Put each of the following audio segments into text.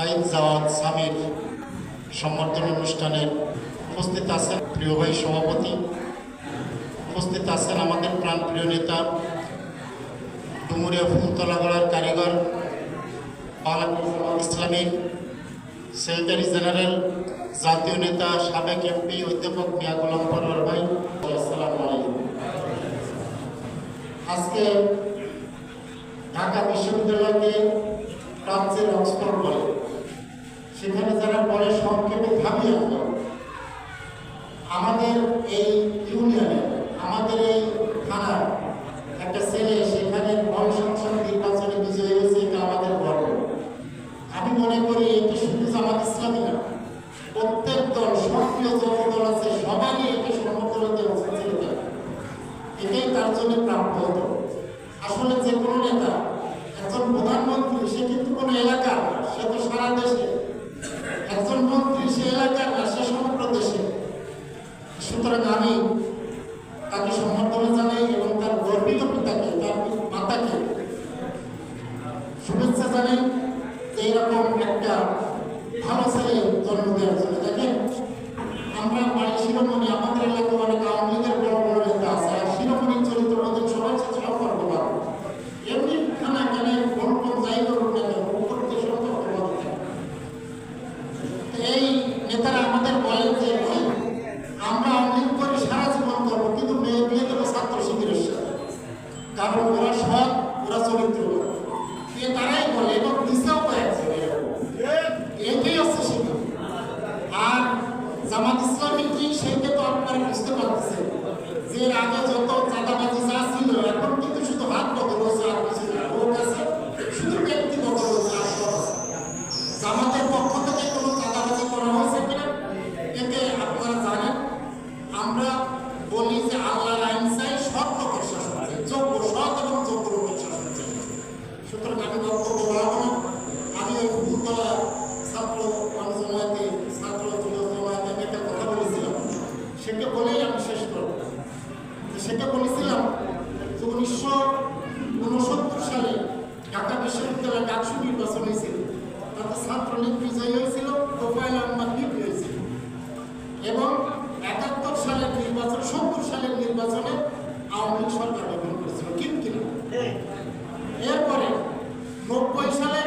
Saeed Javad Samir সম্বর্ধনা অনুষ্ঠানের উপস্থিত আছেন প্রিয় ভাই সভাপতি। উপস্থিত আছেন আমাদের প্রাণপ্রিয় নেতা, ডুমুরিয়া ফুলতলাগড়ার কারিগর ইসলামী সেক্রেটারি জেনারেল, জাতীয় নেতা, সাবেক এমপি, অধ্যাপক মিয়া গোলাম পরোয়ার ভাই। আসসালামু আজকে ঢাকা বিশ্ববিদ্যালয়কে প্রাচ্যের অক্সফোর্ড বলে। সেখানে যারা পড়ে সংক্ষেপে আমরা আমাদের এই ইউনিয়নে, আমাদের এই থানার একটা ছেলে, সেখানে গণসংসদ নির্বাচনে বিজয়ী হয়েছে, এটা আমাদের গর্ব। আমি মনে করি এটি শুধু জামাত ইসলামী না, প্রত্যেক দল, সক্রিয় যত দল আছে, সবারই এটি সমর্থন এটাই তার জন্য প্রাপ্য হতো। আসলে যে কোনো নেতা, একজন প্রধানমন্ত্রী, সে কিন্তু কোনো এলাকা সে তো সারা দেশে একজন মন্ত্রী সে এলাকার সে সমগ্র দেশে। সুতরাং আমি তাকে সমর্থন জানাই এবং তার গর্বিত পিতাকে, তার মাতাকে শুভেচ্ছা জানাই এইরকম একটা ভালো ছেলে জন্ম দেওয়ার জন্য। দেখেন, আমরা বাড়ি শিরোমণি আমাদের এলাকায় অনেক আওয়ামী লীগের বড় বড় নেতা আছে আর শিরোমণি চরিত্র ওদের সবার সাথে সম্পর্ক ভালো এমনি খানা কেনে কোন কোন যাই করুক না কেন উপর দিয়ে সম্পর্ক ভালো থাকে। তো এই নেতারা আমাদের বলেন যে আমরা লীগ করে সারা জীবন করব, কিন্তু মেয়ে বিয়ে দেবো ছাত্র শিবিরের সাথে। কারণ ওরা সৎ, ওরা চরিত্র তারাই বলে, এবং দিশাও পাচ্ছে এটাই হচ্ছে শিক্ষা আর জামাত ইসলামী কি, সেইটা তো আপনারা বুঝতে পারতেছেন। যে আগে যত চাঁদাবাজি যা ছিল, এখন কিন্তু শুধু হাত বদল হচ্ছে আর কিছু না লোক আছে শুধু ব্যক্তি বদল হচ্ছে আর সব আছে। জামাতের পক্ষ থেকে কোনো চাঁদাবাজি করা হয়েছে কিনা এতে আপনারা জানেন আমরা বলি যে আল্লাহর আইন চাই সৎ লোকের শাসন চাই যোগ্য সৎ এবং যোগ্য লোকের শাসন চাই সুতরাং আমি বক্তব্য বাড়াবো না আমি ওই ফুলতলা ছাত্র জমাতে ছাত্র যুব জমাতে আমি একটা কথা বলেছিলাম সেটা বলেই আমি শেষ করব যে সেটা বলেছিলাম যে উনিশশো উনসত্তর সালে ঢাকা বিশ্ববিদ্যালয়ে ডাকসু নির্বাচন হয়েছিল। তাতে ছাত্রলীগ বিজয়ী হয়েছিল তোফাইল আহমদ লিগ হয়েছিল। এবং একাত্তর সালের নির্বাচন, সত্তর সালের নির্বাচনে আওয়ামী লীগ সরকার গঠন করেছিল, ঠিক কিনা? এরপরে নব্বই সালে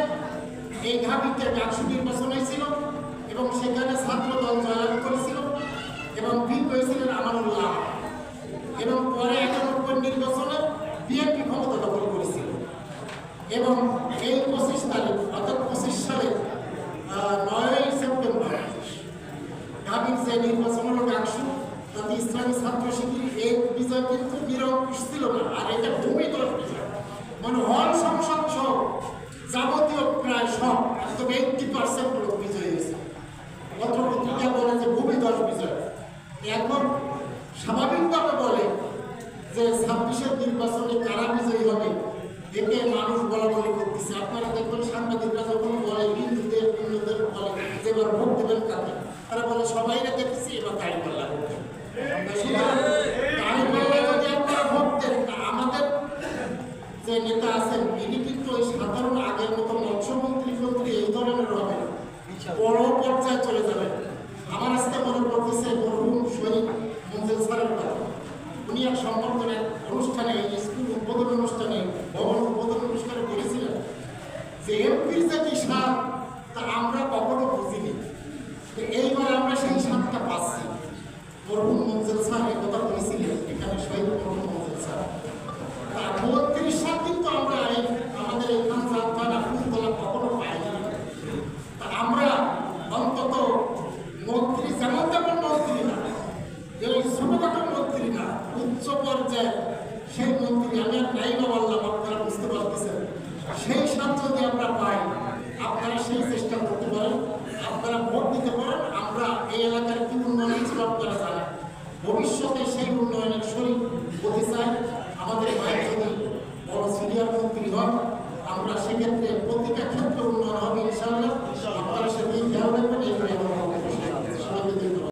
এই ঢাবিতে ডাকসু নির্বাচন হয়েছিল এবং সেখানে ছাত্র দল জয়লাভ করেছিল এবং বিপ হয়েছিলেন আমানুল্লাহ এবং পরে একানব্বই নির্বাচনে বিএনপি ক্ষমতা দখল করেছিল এবং এই পঁচিশ তারিখ, অর্থাৎ পঁচিশ সালে নয়ই সেপ্টেম্বর ঢাবির যে নির্বাচন হলো ডাকসু তাতে ইসলামী ছাত্র শিবির এই বিজয় কিন্তু নিরঙ্কুশ ছিল না, আর এটা ভূমিদল বিজয় মানে হল সংসদ সহ যাবতীয় প্রায় সব একদম এইটটি পার্সেন্ট লোক বিজয় হয়েছে পত্রপত্রিকা বলে যে ভূমিদল বিজয় এখন স্বাভাবিকভাবে বলে যে ছাব্বিশের নির্বাচনে কারা বিজয়ী হবে এতে মানুষ বলা বলি করতেছে আপনারা দেখবেন সাংবাদিকরা যখন বলে হিন্দুদের হিন্দুদের বলে যে এবার ভোট দেবেন কাকে তারা বলে সবাই না দেখেছি এবার তাই পাল্লা ভোট দেবেন। সুতরাং তাই পাল্লা যদি আপনারা ভোট দেন তা আমাদের যে সাধারণ আগের মতো মৎস্যমন্ত্রী মন্ত্রী এই ধরনের বড় পর্যায়ে চলে যাবেন আমার আজকে মনে পড়তেছে মরহুম উনি এক সম্পর্কের অনুষ্ঠানে স্কুল উদ্বোধন অনুষ্ঠানে ভবন উদ্বোধন অনুষ্ঠানে বলেছিলেন যে এমপির যে কি স্বাদ তা আমরা কখনো বুঝিনি তো এইবার আমরা সেই স্বাদটা পাচ্ছি মরহুম মঞ্জুর স্যার এই কথা বলেছিলেন এখানে শহীদ মরহুম মঞ্জুর স্যার তা বত্রিশ সাল কিন্তু আমরা এই আমাদের এই খানসাদ থানা ফুলতলা কখনো পাইনি তা আমরা অন্তত মন্ত্রী যেমন তেমন মন্ত্রী না এই ছোটখাটো মন্ত্রী না উচ্চ পর্যায়ে সেই মন্ত্রী আমি আর নাই বা বললাম আপনারা বুঝতে পারতেছেন সেই সাথ যদি আমরা পাই আপনারা সেই চেষ্টা করতে পারেন আপনারা ভোট দিতে পারেন আমরা এই এলাকার কি উন্নয়ন ছিল আপনারা জানেন ভবিষ্যতে সেই উন্নয়নের শরীর হতে চাই। আমাদের মায়ের যদি বড় সিনিয়র মন্ত্রী হন, আমরা সেক্ষেত্রে প্রতিটা ক্ষেত্রে উন্নয়ন হবে, ইনশাআল্লাহ। আপনারা